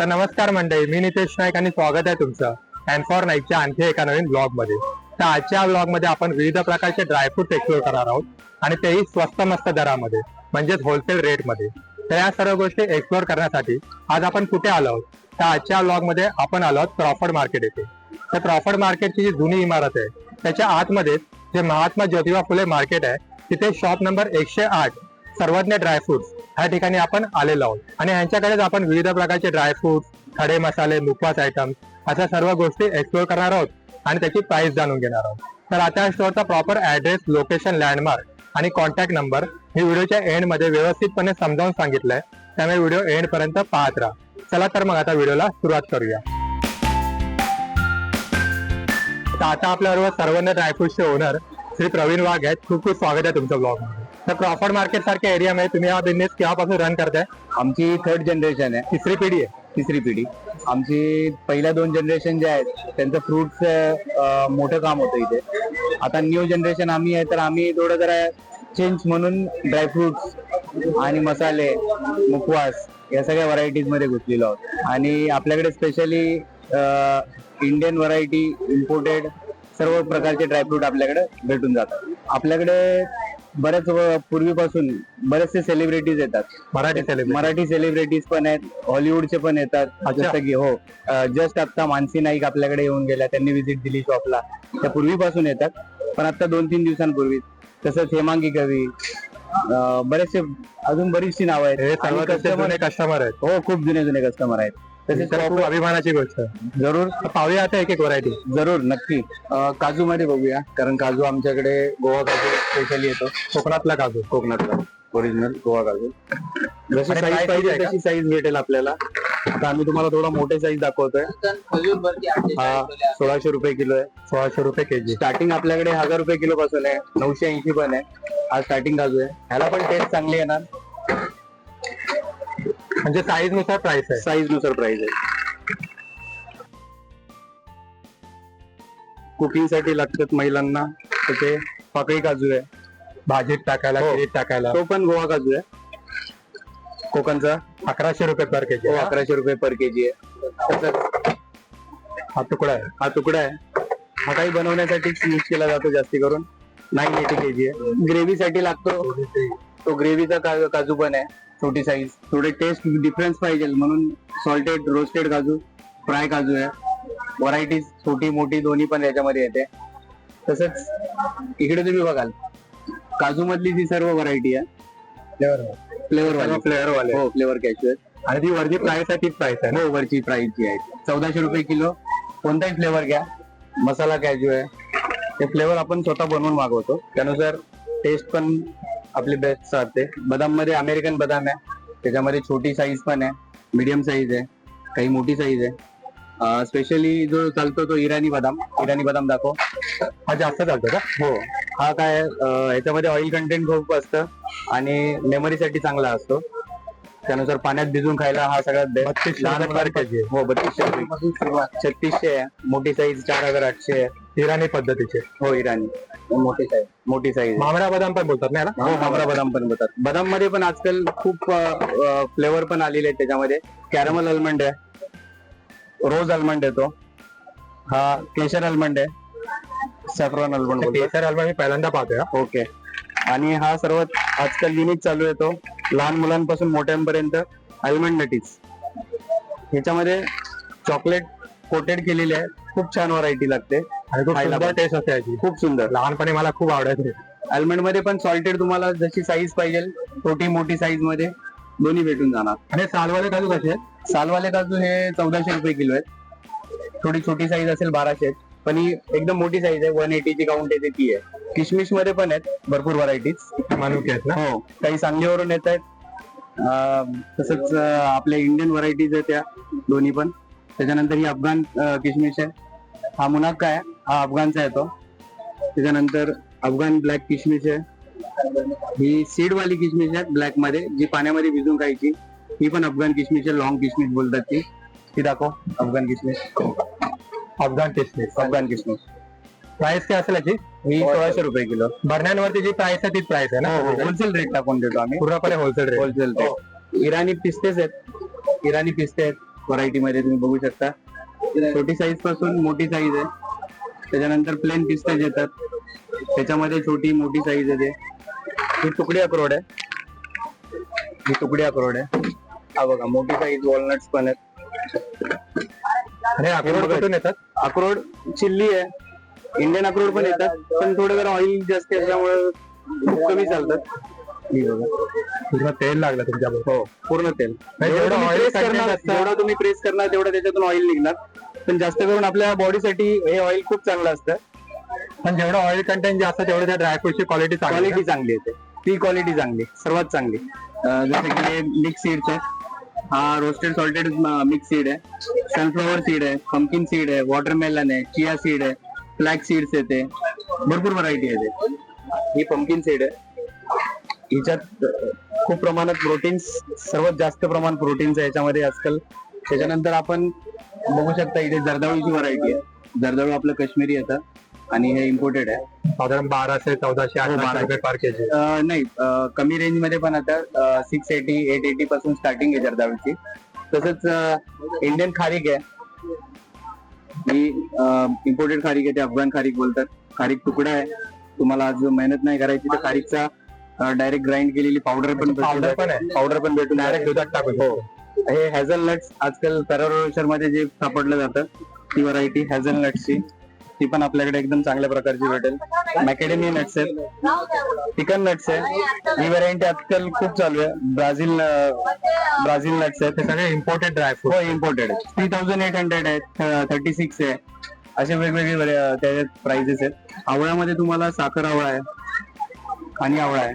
तर नमस्कार मंडळी मी नितेश नाईक आणि स्वागत आहे तुमचं. अँड फॉर नाईकच्या आणखी एका नवीन ब्लॉगमध्ये तर आजच्या ब्लॉगमध्ये आपण विविध प्रकारचे ड्रायफ्रूट एक्सप्लोर करणार आहोत आणि तेही स्वस्त मस्त दरामध्ये म्हणजेच होलसेल रेटमध्ये. तर या सर्व गोष्टी एक्सप्लोर करण्यासाठी आज आपण कुठे आलो आहोत? तर आजच्या ब्लॉगमध्ये आपण आलो आहोत क्रॉफर्ड मार्केट येथे. तर क्रॉफर्ड मार्केटची जी जुनी इमारत आहे त्याच्या आतमध्ये जे महात्मा ज्योतिबा फुले मार्केट आहे तिथे शॉप नंबर एकशे आठ सर्वज्ञ ड्रायफ्रूट ह्या ठिकाणी आपण आलेलो आहोत. आणि ह्यांच्याकडेच आपण विविध प्रकारचे ड्रायफ्रूट खडे मसाले मुखवास आयटम अशा सर्व गोष्टी एक्सप्लोर करणार आहोत आणि त्याची प्राइस जाणून घेणार आहोत. तर आता स्टोअरचा प्रॉपर ऍड्रेस लोकेशन लँडमार्क आणि कॉन्टॅक्ट नंबर मी व्हिडिओच्या एंडमध्ये व्यवस्थितपणे समजावून सांगितलंय. त्यामुळे व्हिडिओ एंड पर्यंत पाहत राहा. चला तर मग आता व्हिडिओला सुरुवात करूया. तर आता आपल्याबरोबर सर्वज्ञ ड्रायफ्रुट्सचे ओनर श्री प्रवीण वाघ आहेत. खूप खूप स्वागत आहे तुमचं ब्लॉगमध्ये. तर क्रॉफर्ड मार्केट सारख्या एरियामध्ये तुम्ही हा बिझनेस केव्हापासून रन करताय? आमची थर्ड जनरेशन आहे. तिसरी पिढी आहे. तिसरी पिढी. आमची पहिल्या दोन जनरेशन जे आहेत त्यांचं फ्रुट्स मोठं काम होतं इथे. आता न्यू जनरेशन आम्ही आहे तर आम्ही थोडं जरा चेंज म्हणून ड्रायफ्रुट्स आणि मसाले मुखवास या सगळ्या व्हरायटीजमध्ये घुसलेलो आहोत. आणि आपल्याकडे स्पेशली इंडियन व्हरायटी इम्पोर्टेड सर्व प्रकारचे ड्रायफ्रूट आपल्याकडे भेटून जातात. आपल्याकडे बऱ्याच व- पूर्वीपासून बरेचसे सेलिब्रिटीज येतात. मराठी सेलिब्रिटी मराठी सेलिब्रिटीज पण आहेत हॉलिवूडचे पण येतात. अच्छा. जसं की हो जस्ट आता मानसी नाईक आपल्याकडे येऊन गेल्या त्यांनी व्हिजिट दिली शॉपला त्या पूर्वीपासून येतात पण आता दोन तीन दिवसांपूर्वी. तसंच हेमांगी कवी अं, बरेचसे अजून बरीचशी नावं आहेत. हे आणि सर्व जुने कस्टमर आहेत. हो खूप जुने जुने कस्टमर आहेत. तसेच तर खूप अभिमानाची गोष्ट जरूर पाहूया आता एक एक व्हरायटी जरूर नक्की. काजू मध्ये बघूया कारण काजू आमच्याकडे गोवा काजू स्पेशली येतो. कोकणातला काजू. कोकणातला. ओरिजिनल गोवा काजू. जशी साईज पाहिजे? तशी साईज भेटेल आपल्याला. आता आम्ही तुम्हाला थोडा मोठे साईज दाखवतोय. हा सोळाशे रुपये किलो आहे. सोळाशे रुपये केजी स्टार्टिंग आपल्याकडे हजार रुपये किलो पासून आहे. नऊशे ऐंशी पण आहे. हा स्टार्टिंग काजू आहे. ह्याला पण टेस्ट चांगली येणार. म्हणजे साईजनुसार प्राइस आहे. साईजनुसार प्राइस आहे. कुकिंगसाठी लागतात महिलांना तर ते पाकळी काजू आहे. भाजीत टाकायला हो. टाकायला. तो पण गोवा काजू आहे. कोकणचा अकराशे रुपये पर केजी तो अकराशे रुपये पर केजी आहे. तसंच हा तुकडा आहे. हा तुकडा आहे. हा काही बनवण्यासाठी यूज केला जातो जास्ती करून. नाईन एटी केजी आहे. ग्रेव्ही साठी लागतो. तो ग्रेव्हीचा काजू पण आहे. छोटी साईज थोडे टेस्ट डिफरन्स पाहिजे म्हणून सॉल्टेड रोस्टेड काजू फ्राय काजू आहे. व्हरायटीज छोटी मोठी दोन्ही पण याच्यामध्ये येते. तसंच इकडे तुम्ही बघाल. काजू मधली जी सर्व व्हरायटी आहे फ्लेवर वाली फ्लेवर वाले हो फ्लेवर कॅशू आहे आणि ती वरची प्राइस आहे तीच प्राइस आहे हो वरची प्राइस जी आहे. चौदाशे रुपये किलो. कोणताही फ्लेवर घ्या. मसाला कॅजू आहे ते फ्लेवर आपण स्वतः बनवून मागवतो. त्यानुसार टेस्ट पण आपली बेस्ट राहते बदाममध्ये अमेरिकन बदाम आहे. त्याच्यामध्ये छोटी साईज पण आहे. मीडियम साईज आहे. काही मोठी साईज आहे. स्पेशली जो चालतो तो इराणी बदाम. इराणी बदाम दाखव. हा जास्त चालतो का? हो. हा काय ह्याच्यामध्ये ऑइल कंटेंट खूप असतं आणि मेमरीसाठी चांगला असतो. त्यानुसार पाण्यात भिजून खायला हा सगळ्यात बेस्ट लहान. हो बत्तीसशे छत्तीसशे मोठी साईज चार हजार आठशे इराणी पद्धतीचे. हो इराणी. मोठी साईज मोठी साईज मामडा बदाम पण बोलतात ना? हो मामरा बदाम पण बोलतात. बदाममध्ये पण आजकाल खूप फ्लेवर पण आलेले आहेत त्याच्यामध्ये. कॅरमल आल्मंड आहे. रोज आल्मंड येतो हा केशर आल्मंड आहे. सॅफ्रॉन आल्मंड बोलतात. केसर अल्बम मी पहिल्यांदा पाहतोय. ओके आणि हा सर्वात आजकाल युनिक चालू येतो लहान मुलांपासून मोठ्यांपर्यंत आल्मंड नटीज ह्याच्यामध्ये चॉकलेट कोटेड केलेली आहे. खूप छान व्हरायटी लागते. आणि खूप खायला सुंदर पण. टेस्ट असते याची. खूप सुंदर. लहानपणी मला खूप आवडायचे. आल्मंडमध्ये पण सॉल्टेड तुम्हाला जशी साईज पाहिजे छोटी मोठी साईजमध्ये दोन्ही भेटून जाणार. आणि सालवाले काजू कसे आहेत? सालवाले काजू हे चौदाशे रुपये किलो आहेत. थोडी छोटी साईज असेल बाराशे. पण ही एकदम मोठी साईज आहे. वन एटीची काउंट येते ती आहे. किशमिशमध्ये पण आहेत भरपूर व्हरायटीज मनुके आहेत ना? हो काही सांगलीवरून येत आहेत. अं, तसंच अं, आपल्या इंडियन व्हरायटीज आहेत त्या दोन्ही पण. त्याच्यानंतर ही अफगाण अं, किशमिश आहे. हा मुनाक्का आहे हा अफगाणचा येतो त्याच्यानंतर अफगाण ब्लॅक किशमिश आहे. ही सीड वाली किशमिश आहे ब्लॅकमध्ये जी पाण्यामध्ये भिजून खायची. ही पण अफगाण किशमिश आहे लॉंग किशमिश बोलतात ती. ती दाखव अफगाण किशमिश. अफगाण किशमिश. अफगाण किशमिश. प्राइस काय असेल याची? ही सोळाशे रुपये किलो. भरण्यांवरती जी प्राइस आहे तीच प्राइस आहे ना? होलसेल रेट टाकून देतो आम्ही. पूर्णपणे होलसेल रेट होलसेल रेट इराणी पिस्तेच आहेत. इराणी पिस्ते आहेत. व्हरायटी मध्ये तुम्ही बघू शकता. छोटी साईजपासून मोठी साईज आहे. त्याच्यानंतर प्लेन पिस्ताज येतात. त्याच्यामध्ये छोटी मोठी साईज येते ही तुकडी अक्रोड आहे. ही तुकडी अक्रोड आहे. हा बघा मोठी साईज वॉलनट्स पण आहेत. आणि अक्रोड कुठून येतात? अक्रोड चिल्ली आहे. इंडियन अक्रोड पण येतात पण थोडं जरा ऑइल जास्त असल्यामुळे खूप कमी चालतात ही बघा पूर्ण तेल लागलं तुमच्या हो पूर्ण तेल. नाही, जेवढं जेवढं तुम्ही oil press content करणार असतं- जेवढं तुम्ही प्रेस करणार तेवढं त्याच्यातून ऑइल निघणार. पण जास्त करून आपल्या बॉडीसाठी हे ऑइल खूप चांगलं असतं. पण जेवढं ऑइल कंटेंट जास्त तेवढं त्या ड्रायफ्रुटची क्वालिटी चांगली क्वालिटी चांगली येते. ती क्वालिटी चांगली सर्वात चांगली. अं, जसे की हे मिक्स सीड्स आहेत हा रोस्टेड सॉल्टेड मिक्स सीड आहे. सनफ्लॉवर सीड आहे पंकिन सीड आहे वॉटरमेलन आहे चिया सीड आहे. फ्लॅक्स सीड्स येते. भरपूर व्हरायटी येते ही पंकिन सीड आहे. हिच्यात खूप प्रमाणात प्रोटीन्स सर्वात जास्त प्रमाण प्रोटीन्स आहे याच्यामध्ये आजकाल. त्याच्यानंतर आपण बघू शकता इथे जर्दाळूची व्हरायटी आहे. जर्दाळू आपलं काश्मीरी येतं आणि हे इम्पोर्टेड आहे. साधारण बाराशे चौदाशे अठराशे बाराशे. रुपये पर केजी अं, नाही अं, कमी रेंजमध्ये पण आता सिक्स एटी एट एटी पासून स्टार्टिंग आहे जर्दाळूची. तसंच इंडियन खारीक आहे. ही इम्पोर्टेड खारीक आहे ते अफगाण खारीक बोलतात. खारीक तुकडा आहे. तुम्हाला आज मेहनत नाही करायची तर खारीकचा डायरेक्ट ग्राइंड केलेली पावडर पण पावडर पण आहे. पावडर पण भेटून डायरेक्ट दुधात टाकून. हो. हे हॅझलनट्स आजकाल पॅरारोशरमध्ये जे सापडलं जातं ती व्हरायटी हॅझलनट्सची ती पण आपल्याकडे एकदम चांगल्या प्रकारची भेटेल. मॅकेडेमिया नट्स आहेत. चिकन नट्स आहे ही व्हरायटी आजकाल खूप चालू आहे. ब्राझील ब्राझील नट्स आहेत. ते सगळे इम्पोर्टेड ड्रायफ्रूट हो imported three thousand eight hundred आहे थर्टी सिक्स आहे. असे वेगवेगळे त्याच्यात प्राइजेस आहेत. आवळ्यामध्ये तुम्हाला साखर आवळा आहे. आणि आवळा आहे.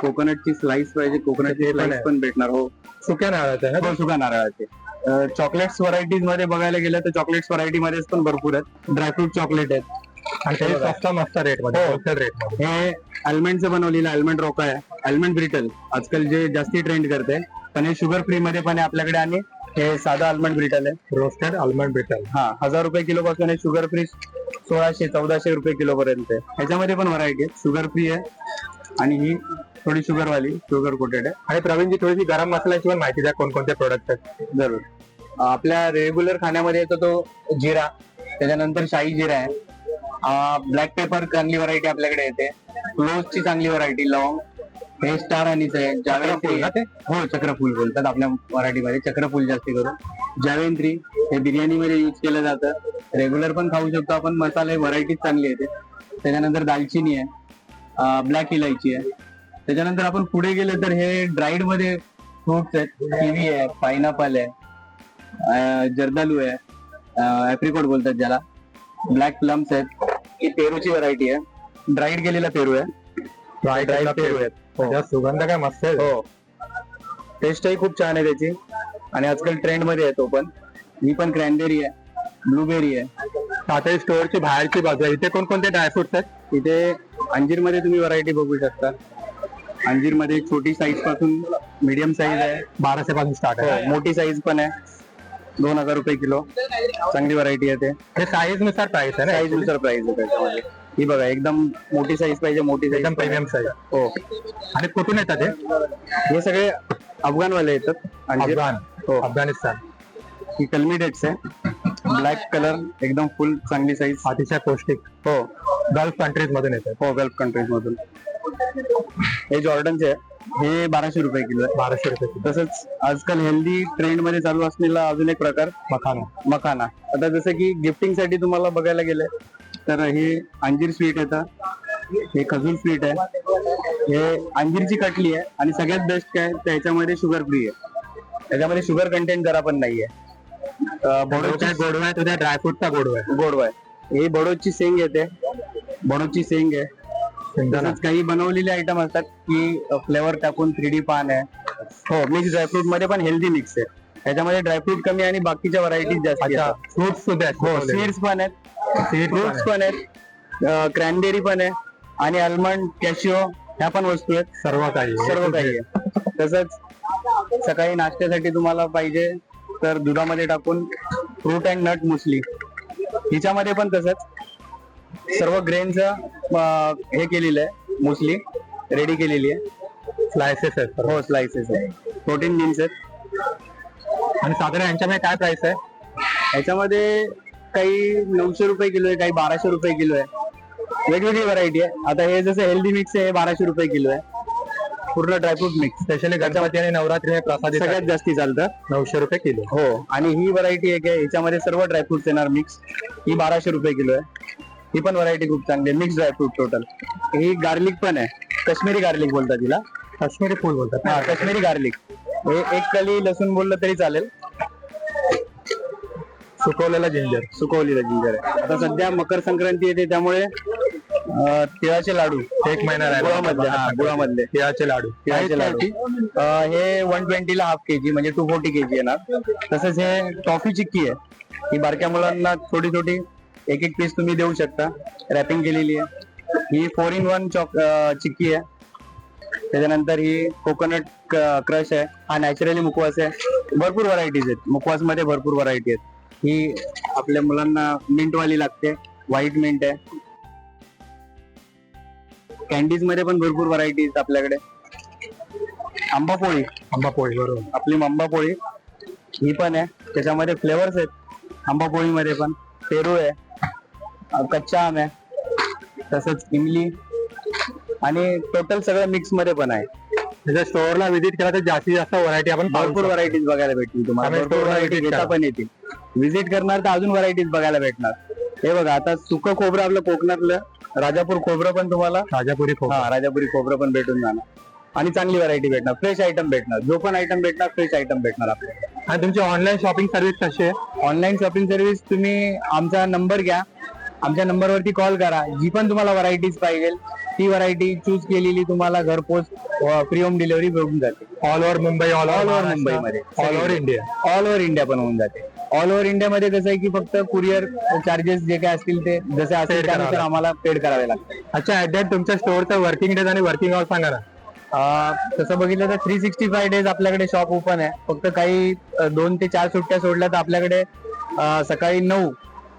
कोकोनटची स्लाइस पाहिजे. कोकोनटची स्लाइस. पण भेटणार. हो. सुक्या नारळाचं हो सुका नारळाचे. चॉकलेट्स व्हरायटीजमध्ये बघायला गेलं तर चॉकलेट्स व्हरायटी मध्ये पण भरपूर आहेत. ड्रायफ्रूट चॉकलेट आहेत. आणि ते. स्वस्त मस्त रेटमध्ये हो. रेटमध्ये. हे अल्मंडचं बनवलेलं अल्मंड रोका आहे. अल्मंड ब्रिटल आजकाल जे जास्ती ट्रेंड करते. पण हे शुगर फ्री मध्ये पण आहे आपल्याकडे आणि हे साधा अल्मंड ब्रिटल आहे. रोस्टेड आल्मंड बिटल हा हजार रुपये किलो पासून हे शुगर फ्री सोळाशे चौदाशे रुपये किलो पर्यंत आहे. ह्याच्यामध्ये पण व्हरायटी आहे शुगर फ्री आहे. आणि ही थोडी शुगर वाली शुगर कोटेड आहे. आणि प्रवीणजी थोडीशी गरम मसाल्याची पण माहिती द्या कोणकोणते प्रोडक्ट आहेत. जरूर. आपल्या रेग्युलर खाण्यामध्ये येतो तो जिरा त्याच्यानंतर शाही जिरा आहे. ब्लॅक पेपर चांगली व्हरायटी आपल्याकडे येते. क्लोजची चांगली व्हरायटी लॉंग हे स्टार अनीस आहे. जावेंत्री ते? हो चक्रफूल बोलतात आपल्या मराठीमध्ये. चक्रफूल जास्ती करून. जावेंत्री हे बिर्याणी मध्ये युज केलं जातं. रेग्युलर पण खाऊ शकतो आपण. मसाले व्हरायटी चांगली येते. त्याच्यानंतर दालचिनी आहे. ब्लॅक इलायची आहे. त्याच्यानंतर आपण पुढे गेलो तर हे ड्राईडमध्ये फ्रुट्स आहेत. किवी आहे पायनॅपल आहे. जर्दालू आहे. ऍप्रिकॉट बोलतात ज्याला. ब्लॅक प्लम्स आहेत. ही पेरूची व्हरायटी आहे. ड्राईड केलेला पेरू आहे. ड्राईड पेरू आहेत. हो. त्याचा सुगंध काय मस्त आहे. हो. टेस्टही खूप छान आहे त्याची. आणि आजकाल ट्रेंडमध्ये आहे तो पण. ही पण क्रॅनबेरी आहे. ब्लूबेरी आहे. आता स्टोअरची बाहेरची बाजू आहे. इथे कोणकोणते ड्रायफ्रुट्स आहेत? इथे अंजीरमध्ये तुम्ही व्हरायटी बघू शकता. अंजीरमध्ये छोटी साईजपासून मीडियम साईज आहे. बाराशे पासून स्टार्ट आहे. हो, मोठी साईज पण आहे. दोन हजार रुपये किलो. चांगली व्हरायटी आहे ते. हे साईजनुसार प्राइस आहे ना? साईजनुसार प्राइस आहे त्याच्यामध्ये. ही बघा एकदम मोठी साईज पाहिजे मोठी साईज एकदम प्रीमियम साईज हो. आणि कुठून येतात हे? हे सगळे अफगाणवाले येतात. अंजीर अफगाण. हो. अफगाणिस्तान. ही कलमी डेट्स आहे. ब्लॅक कलर एकदम फुल चांगली साईज अतिशय पौष्टिक. हो. गल्फ कंट्रीज मधून येतात. हो गल्फ कंट्रीज मधून. हे जॉर्डनचे आहे. हे बाराशे रुपये किलो आहे. बाराशे रुपये किलो. तसंच आजकाल हेल्दी ट्रेंडमध्ये चालू असलेला अजून एक प्रकार मखाना. मखाना. आता जसं की गिफ्टिंगसाठी तुम्हाला बघायला गेलं तर हे अंजीर स्वीट येतं. हे खजूर स्वीट आहे. हे अंजीरची कटली आहे. आणि सगळ्यात बेस्ट काय तर ह्याच्यामध्ये शुगर फ्री आहे. त्याच्यामध्ये शुगर कंटेंट जरा पण नाहीये. काय गोडवा आहे तो त्या ड्रायफ्रुटचा गोडवा आहे. गोडवा आहे. ही बडोची सेंग येते. बडोची सेंग आहे. तसंच काही बनवलेले आयटम असतात की फ्लेवर टाकून थ्री डी पान आहे. हो मिक्स ड्रायफ्रूटमध्ये पण हेल्दी मिक्स आहे. त्याच्यामध्ये ड्रायफ्रूट कमी आणि बाकीच्या व्हरायटीज जास्त अच्छा फ्रुट्स सुद्धा हो सीड्स पण आहेत. फ्रुट्स पण आहेत. क्रॅनबेरी पण आहे. आणि आल्मंड कॅशिओ ह्या पण वस्तू आहेत. सर्व काही सर्व काही आहे. तसंच सकाळी नाश्त्यासाठी तुम्हाला पाहिजे तर दुधामध्ये टाकून फ्रूट अँड नट मुसली हिच्यामध्ये पण तसंच. सर्व ग्रेनचं हे केलेलं आहे मुसली रेडी केलेली आहे. स्लायसेस आहेत. हो स्लाइसेस आहे प्रोटीन जीन्स आहेत. आणि साधारण यांच्यामध्ये काय प्राइस आहे? याच्यामध्ये काही नऊशे रुपये किलो आहे काही बाराशे रुपये किलो आहे. वेगवेगळी व्हरायटी आहे. आता हे जसं हेल्दी मिक्स आहे हे बाराशे रुपये किलो आहे. पूर्ण ड्रायफ्रूट मिक्स स्पेशली गणपती आणि नवरात्री प्रसादी सगळ्यात जास्ती चालतं. नऊशे रुपये किलो. हो. आणि ही व्हरायटी एक आहे याच्यामध्ये सर्व ड्रायफ्रुट्स येणार मिक्स ही बाराशे रुपये किलो आहे. ही पण व्हरायटी खूप चांगली आहे. मिक्स ड्रायफ्रूट टोटल ही गार्लिक पण आहे. काश्मीरी गार्लिक बोलतात तिला. काश्मीरी फुल बोलतात. हा काश्मीरी गार्लिक हे एक कली लसूण बोललं तरी चालेल. सुकवलेला जिंजर सुकवलेलं जिंजर आहे. आता सध्या मकर संक्रांती येते त्यामुळे अं, तिळाचे लाडू. एक महिना गुळामधले हा गुळामधले. तिळाचे लाडू. तिळाचे लाडू. अं, हे वन ट्वेंटी ला हाफ केजी म्हणजे टू फोर्टी केजी येणार. तसंच हे टॉफी चिक्की आहे. ही बारक्या मुलांना छोटी छोटी एक एक पीस तुम्ही देऊ शकता. रॅपिंग केलेली आहे. ही four in one choc chikki आहे. त्याच्यानंतर ही कोकोनट क्रश आहे. हा नॅचरली मुखवास आहे. भरपूर व्हरायटीज आहेत. मुखवासमध्ये भरपूर व्हरायटी आहेत. ही आपल्या मुलांना मिंट वाली लागते. व्हाईट मिंट आहे. कॅन्डीजमध्ये पण भरपूर व्हरायटीज आपल्याकडे. आंबा पोळी. आंबा पोळी बरोबर. आपली आंबा पोळी. ही पण आहे. त्याच्यामध्ये फ्लेवर्स आहेत. आंबा पोळीमध्ये पण. पेरू आहे. कच्चा आम आहे. तसंच इमली. आणि टोटल सगळं मिक्समध्ये पण आहे. त्याच्या स्टोअरला व्हिजिट केला तर जास्तीत जास्त व्हरायटी आपण भरपूर. व्हरायटीज बघायला भेटतील तुम्हाला. भरपूर व्हरायटी घेता. पण येतील. व्हिजिट करणार तर अजून व्हरायटीज बघायला भेटणार. हे बघा आता सुकं खोबरं आपलं कोकणातलं राजापूर खोबरं पण तुम्हाला राजापुरी खोबरं. हा राजापुरी खोबरं पण भेटून जाणार. आणि चांगली व्हरायटी भेटणार. फ्रेश आयटम भेटणार. जो पण आयटम भेटणार फ्रेश आयटम भेटणार आपल्याला आणि तुमची ऑनलाईन शॉपिंग सर्व्हिस कशी आहे? ऑनलाईन शॉपिंग सर्व्हिस तुम्ही आमचा नंबर घ्या. आमच्या नंबरवरती कॉल करा. जी पण तुम्हाला व्हरायटीज पाहिजे ती व्हरायटी चूज केलेली तुम्हाला घरपोच फ्री होम डिलिव्हरी भेटून जाते. All over Mumbai all over over मुंबईमध्ये. All over India all over India पण होऊन जाते. ऑल ओव्हर इंडियामध्ये कसं आहे की फक्त कुरिअर चार्जेस जे काय असतील ते जसे असेल त्यानुसार. आम्हाला पेड करावे लागते अच्छा ऍट दॅट तुमच्या स्टोअरचं वर्किंग डेज आणि वर्किंग आवर सांगा ना. तसं बघितलं तर थ्री सिक्स्टी फाय डेज आपल्याकडे शॉप ओपन आहे. फक्त काही दोन ते चार सुट्ट्या सोडल्या तर आपल्याकडे सकाळी नऊ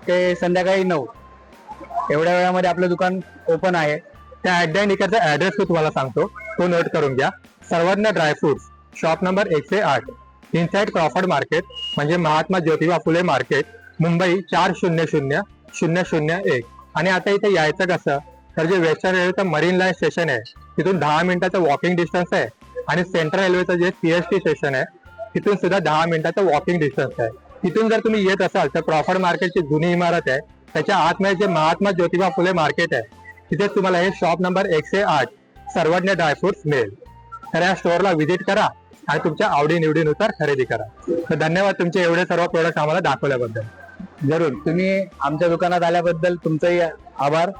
ते संध्याकाळी नऊ. एवढ्या वेळामध्ये आपलं दुकान ओपन आहे. त्या ऍट दॅट इकडचा ऍड्रेस मी तुम्हाला सांगतो. तो नोट करून घ्या. सर्वज्ञ ड्रायफ्रुट्स शॉप नंबर एकशे आठ. इनसाइड क्रॉफर्ड मार्केट म्हणजे महात्मा ज्योतिबा फुले मार्केट मुंबई चार शून्य शून्य शून्य शून्य एक. आणि आता इथे यायचं कसं? तर जे वेस्टर्न रेल्वेचं मरीन लाईन स्टेशन आहे तिथून दहा मिनिटाचं वॉकिंग डिस्टन्स आहे. आणि सेंट्रल रेल्वेचं जे सीएसटी स्टेशन आहे तिथून सुद्धा दहा मिनिटाचं वॉकिंग डिस्टन्स आहे. तिथून जर तुम्ही येत असाल तर प्रॉफर्ड मार्केटची जुनी इमारत आहे. त्याच्या आतमध्ये जे महात्मा ज्योतिबा फुले मार्केट आहे तिथे तुम्हाला हे शॉप नंबर एकशे आठ सर्वज्ञ ड्रायफ्रुट्स मिळेल. तर या स्टोअरला व्हिजिट करा आणि तुमच्या आवडीनिवडीनुसार खरेदी करा. तर धन्यवाद तुमचे एवढे सर्व प्रोडक्ट आम्हाला दाखवल्याबद्दल. जरूर. तुम्ही आमच्या दुकानात आल्याबद्दल तुमचंही आभार.